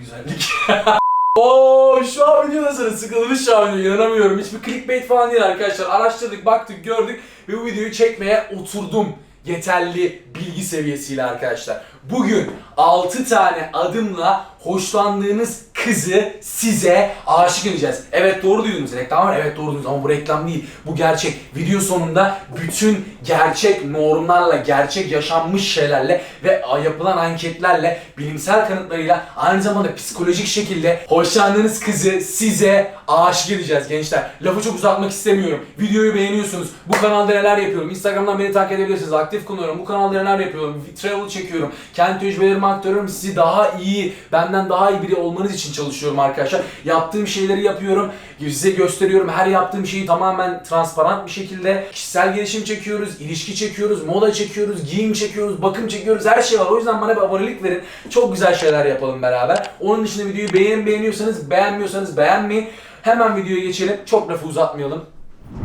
güzellik. Oo şu an videodasınız sıkılmış şu an video inanamıyorum. Hiçbir clickbait falan değil arkadaşlar. Araştırdık, baktık, gördük ve bu videoyu çekmeye oturdum. Yeterli bilgi seviyesiyle arkadaşlar. Bugün 6 tane adımla hoşlandığınız kızı size aşık edeceğiz. Evet doğru duydunuz. Reklam var. Evet doğru duydunuz ama bu reklam değil. Bu gerçek. Video sonunda bütün gerçek normlarla, gerçek yaşanmış şeylerle ve yapılan anketlerle, bilimsel kanıtlarıyla aynı zamanda psikolojik şekilde hoşlandığınız kızı size aşık edeceğiz gençler. Lafı çok uzatmak istemiyorum. Videoyu beğeniyorsunuz. Bu kanalda neler yapıyorum? Instagram'dan beni takip edebilirsiniz. Aktif kullanıyorum. Bu kanalda neler yapıyorum? Travel çekiyorum. Kendi tecrübelerimi aktarıyorum. Sizi daha iyi, benden daha iyi biri olmanız için çalışıyorum arkadaşlar. Yaptığım şeyleri yapıyorum. Size gösteriyorum. Her yaptığım şeyi tamamen transparan bir şekilde kişisel gelişim çekiyoruz, ilişki çekiyoruz, moda çekiyoruz, giyim çekiyoruz, bakım çekiyoruz. Her şey var. O yüzden bana bir abonelik verin. Çok güzel şeyler yapalım beraber. Onun dışında videoyu beğenin beğeniyorsanız, beğenmiyorsanız beğenmeyin. Hemen videoya geçelim. Çok lafı uzatmayalım.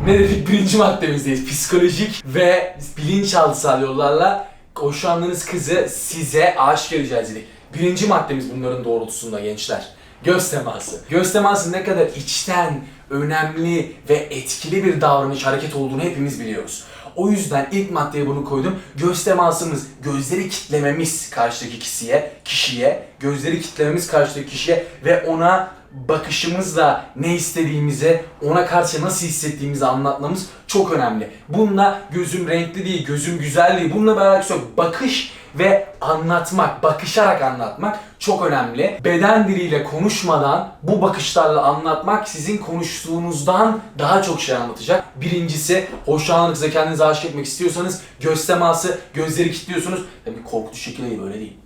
Ne dedik? Birinci maddemizdeyiz. Psikolojik ve bilinçaltısal yollarla hoşlandığınız kızı size aşık edeceğiz dedik. Birinci maddemiz bunların doğrultusunda gençler. Göz teması. Göz teması ne kadar içten, önemli ve etkili bir davranış, hareket olduğunu hepimiz biliyoruz. O yüzden ilk maddeye bunu koydum. Göz temasımız, gözleri kitlememiz karşıdaki kişiye, kişiye, gözleri kitlememiz karşıdaki kişiye ve ona bakışımızla ne istediğimizi, ona karşı nasıl hissettiğimizi anlatmamız çok önemli. Bununla gözüm renkli değil, gözüm güzel değil. Bununla bir alakası yok. Bakış ve anlatmak, bakışarak anlatmak çok önemli. Beden diliyle konuşmadan bu bakışlarla anlatmak sizin konuştuğunuzdan daha çok şey anlatacak. Birincisi hoşlandığınızda kendinizi aşık etmek istiyorsanız göz teması, gözleri kilitliyorsunuz. Tabii korkutucu şekilde değil, böyle değil.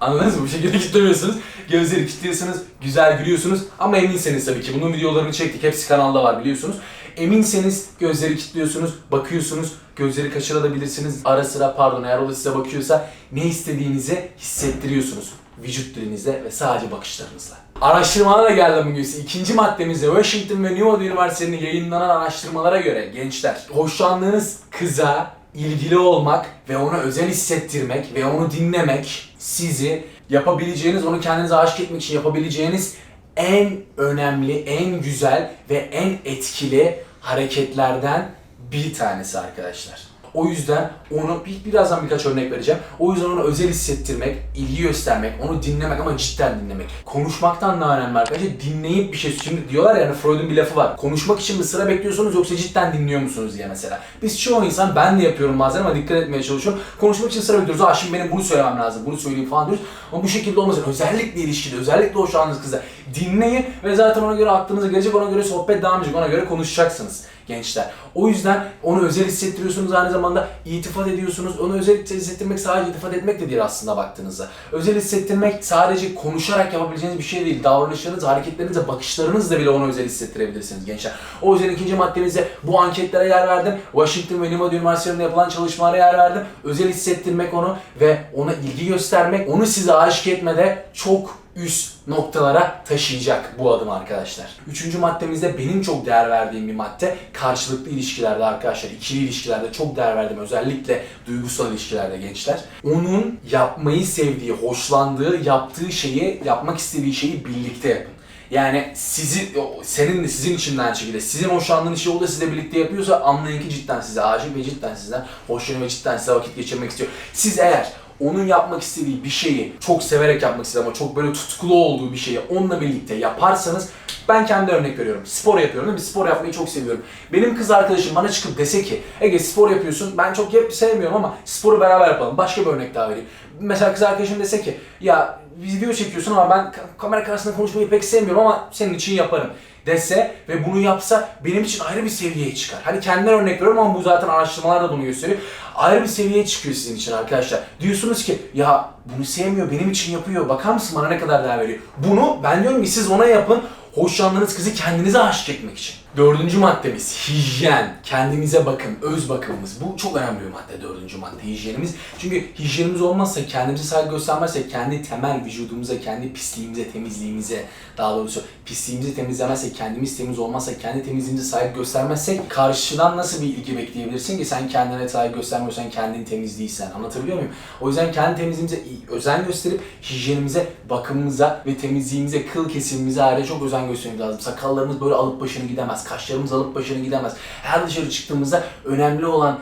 Anladınız mı? Bu şekilde kilitlemiyorsunuz. Gözleri kilitliyorsunuz, güzel gülüyorsunuz ama eminseniz tabii ki. Bunun videolarını çektik. Hepsi kanalda var biliyorsunuz. Eminseniz gözleri kilitliyorsunuz, bakıyorsunuz, gözleri kaçırabilirsiniz. Ara sıra pardon eğer o da size bakıyorsa ne istediğinizi hissettiriyorsunuz. Vücut dilinizle ve sadece bakışlarınızla. Araştırmalara geldim bugün ise ikinci maddemizde Washington ve New York Üniversitesi'nde yayınlanan araştırmalara göre gençler hoşlandığınız kıza ilgili olmak ve ona özel hissettirmek ve onu dinlemek sizi yapabileceğiniz, onu kendinize aşık etmek için yapabileceğiniz en önemli, en güzel ve en etkili hareketlerden bir tanesi arkadaşlar. O yüzden onu bir, birazdan birkaç örnek vereceğim. O yüzden onu özel hissettirmek, ilgi göstermek, onu dinlemek ama cidden dinlemek. Konuşmaktan daha önemli arkadaşlar. Dinleyip bir şey şimdi diyorlar ya hani Freud'un bir lafı var. Konuşmak için mi sıra bekliyorsunuz yoksa cidden dinliyor musunuz diye mesela. Biz çoğu insan ben de yapıyorum bazen ama dikkat etmeye çalışıyorum. Konuşmak için sıra bekliyoruz. Aa şimdi benim bunu söylemem lazım, bunu söyleyeyim falan diyoruz. Ama bu şekilde olmasın. Özellikle ilişkide, özellikle hoşlandığınız kıza dinleyin ve zaten ona göre aklınıza gelecek, ona göre sohbet devam edecek, ona göre konuşacaksınız gençler. O yüzden onu özel hissettiriyorsunuz aynı zamanda itifat ediyorsunuz. Onu özel hissettirmek sadece itifat etmek de değil aslında baktığınızda. Özel hissettirmek sadece konuşarak yapabileceğiniz bir şey değil. Davranışlarınız, hareketlerinizle, bakışlarınızla bile onu özel hissettirebilirsiniz gençler. O yüzden ikinci maddemizde bu anketlere yer verdim. Washington ve Nevada Üniversitelerinde yapılan çalışmalara yer verdim. Özel hissettirmek onu ve ona ilgi göstermek, onu size aşık etmede çok üst noktalara taşıyacak bu adım arkadaşlar. Üçüncü maddemizde benim çok değer verdiğim bir madde karşılıklı ilişkilerde arkadaşlar. ikili ilişkilerde çok değer verdim. Özellikle duygusal ilişkilerde gençler. Onun yapmayı sevdiği, hoşlandığı, yaptığı şeyi, yapmak istediği şeyi birlikte yapın. Yani sizi, senin de sizin için de aynı şekilde. Sizin hoşlandığınız şey o da sizle birlikte yapıyorsa anlayın ki cidden size aşık ve cidden sizden hoşlanıyor ve cidden size vakit geçirmek istiyor. Siz eğer onun yapmak istediği bir şeyi çok severek yapmak istediği ama çok böyle tutkulu olduğu bir şeyi onunla birlikte yaparsanız ben kendi örnek veriyorum. Spor yapıyorum değil mi? Spor yapmayı çok seviyorum. Benim kız arkadaşım bana çıkıp dese ki Ege spor yapıyorsun ben çok sevmiyorum ama sporu beraber yapalım. Başka bir örnek daha vereyim. Mesela kız arkadaşım dese ki ya video çekiyorsun ama ben ka- kamera karşısında konuşmayı pek sevmiyorum ama senin için yaparım dese ve bunu yapsa benim için ayrı bir seviyeye çıkar. Hani kendimden örnek veriyorum ama bu zaten araştırmalar da bunu gösteriyor. Ayrı bir seviyeye çıkıyor sizin için arkadaşlar. Diyorsunuz ki ya bunu sevmiyor benim için yapıyor. Bakar mısın bana ne kadar değer veriyor. Bunu ben diyorum ki siz ona yapın. Hoşlandığınız kızı kendinize aşık etmek için. Dördüncü maddemiz hijyen. Kendinize bakın, öz bakımımız. Bu çok önemli bir madde dördüncü madde hijyenimiz. Çünkü hijyenimiz olmazsa, kendimize saygı göstermezsek, kendi temel vücudumuza, kendi pisliğimize, temizliğimize, daha doğrusu pisliğimizi temizlemezsek, kendimiz temiz olmazsa, kendi temizliğimize saygı göstermezsek karşıdan nasıl bir ilgi bekleyebilirsin ki sen kendine saygı göstermiyorsan, kendin temiz değilsen. Anlatabiliyor muyum? O yüzden kendi temizliğimize özen gösterip hijyenimize, bakımımıza ve temizliğimize, kıl kesimimize ayrıca çok özen göstermemiz lazım. Sakallarımız böyle alıp başını gidemez. Kaşlarımız alıp başını gidemez. Her dışarı çıktığımızda önemli olan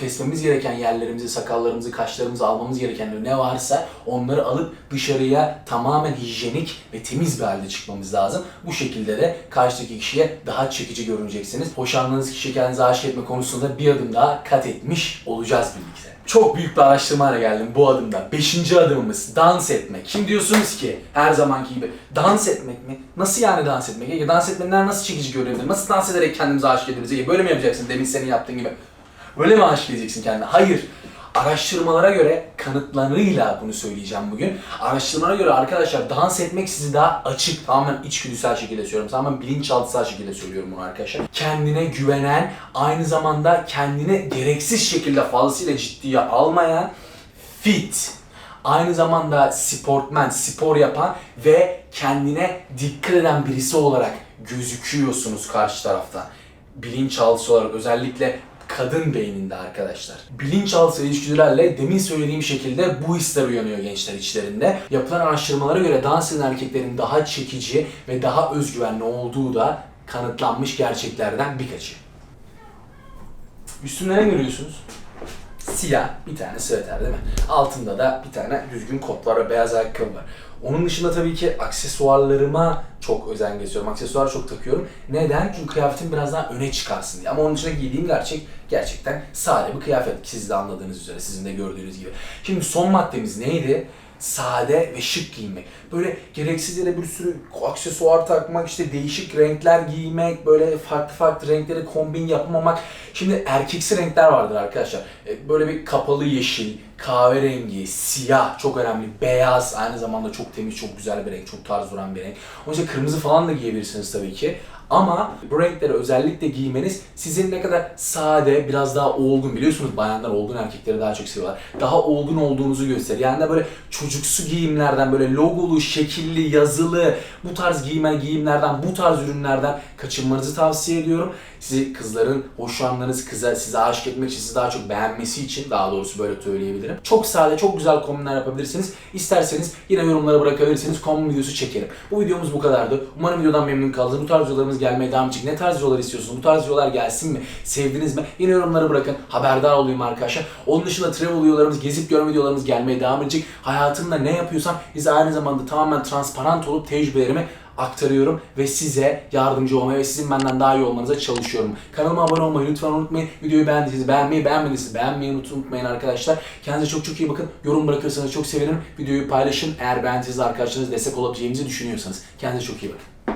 kesmemiz gereken yerlerimizi, sakallarımızı, kaşlarımızı almamız gereken ne varsa onları alıp dışarıya tamamen hijyenik ve temiz bir halde çıkmamız lazım. Bu şekilde de karşıdaki kişiye daha çekici görüneceksiniz. Hoşlandığınız kişiye kendinize aşık etme konusunda bir adım daha kat etmiş olacağız birlikte. Çok büyük bir araştırmayla geldim bu adımda. Beşinci adımımız dans etmek. Şimdi diyorsunuz ki her zamanki gibi dans etmek mi? Nasıl yani dans etmek? Ege dans etmenler nasıl çekici görebilir? Nasıl dans ederek kendimize aşık edebiliriz? Ege böyle mi yapacaksın demin senin yaptığın gibi? Böyle mi aşık edeceksin kendine? Hayır. Araştırmalara göre kanıtlarıyla bunu söyleyeceğim bugün. Araştırmalara göre arkadaşlar dans etmek sizi daha açık, tamamen içgüdüsel şekilde söylüyorum. Tamamen bilinçaltısal şekilde söylüyorum bunu arkadaşlar. Kendine güvenen, aynı zamanda kendini gereksiz şekilde fazlasıyla ciddiye almayan, fit, aynı zamanda sportmen, spor yapan ve kendine dikkat eden birisi olarak gözüküyorsunuz karşı tarafta. Bilinçaltısı olarak özellikle kadın beyninde arkadaşlar. Bilinçaltı ilişkilerle demin söylediğim şekilde bu hisler uyanıyor gençler içlerinde. Yapılan araştırmalara göre dans eden erkeklerin daha çekici ve daha özgüvenli olduğu da kanıtlanmış gerçeklerden birkaçı. Üstümde ne görüyorsunuz? Siyah bir tane süveter değil mi? Altında da bir tane düzgün kot var ve beyaz ayakkabı var. Onun dışında tabii ki aksesuarlarıma çok özen gösteriyorum. Aksesuar çok takıyorum. Neden? Çünkü kıyafetim biraz daha öne çıkarsın diye. Ama onun dışında giydiğim gerçek gerçekten sade bir kıyafet. Siz de anladığınız üzere, sizin de gördüğünüz gibi. Şimdi son maddemiz neydi? Sade ve şık giyinmek. Böyle gereksiz yere bir sürü aksesuar takmak, işte değişik renkler giymek, böyle farklı farklı renkleri kombin yapmamak. Şimdi erkeksi renkler vardır arkadaşlar. E, Böyle bir kapalı yeşil, kahverengi, siyah çok önemli, beyaz aynı zamanda çok temiz, çok güzel bir renk, çok tarz duran bir renk. Onun için kırmızı falan da giyebilirsiniz tabii ki. Ama bu renkleri özellikle giymeniz sizin ne kadar sade, biraz daha olgun biliyorsunuz bayanlar olgun erkekleri daha çok seviyorlar. Daha olgun olduğunuzu gösterir. Yani de böyle çocuksu giyimlerden böyle logolu, şekilli, yazılı bu tarz giyime giyimlerden, bu tarz ürünlerden kaçınmanızı tavsiye ediyorum. Sizi kızların hoşlandığınız kıza size aşık etmek için, sizi daha çok beğenmesi için daha doğrusu böyle söyleyebilirim. Çok sade, çok güzel kombinler yapabilirsiniz. İsterseniz yine yorumlara bırakabilirsiniz. Kombin videosu çekerim. Bu videomuz bu kadardı. Umarım videodan memnun kaldınız. Bu tarz videolarımız gelmeye devam edecek. Ne tarz videolar istiyorsunuz? Bu tarz videolar gelsin mi? Sevdiniz mi? Yine yorumlara bırakın. Haberdar olayım arkadaşlar. Onun dışında travel videolarımız, gezip görme videolarımız gelmeye devam edecek. Hayatımda ne yapıyorsam size aynı zamanda tamamen transparent olup tecrübelerimi aktarıyorum ve size yardımcı olmaya ve sizin benden daha iyi olmanıza çalışıyorum. Kanalıma abone olmayı lütfen unutmayın. Videoyu beğendiyseniz beğenmeyi, beğenmediyseniz beğenmeyi unut- unutmayın arkadaşlar. Kendinize çok çok iyi bakın. Yorum bırakırsanız çok sevinirim. Videoyu paylaşın. Eğer beğendiyseniz arkadaşlarınız destek olabileceğimizi düşünüyorsanız. Kendinize çok iyi bakın.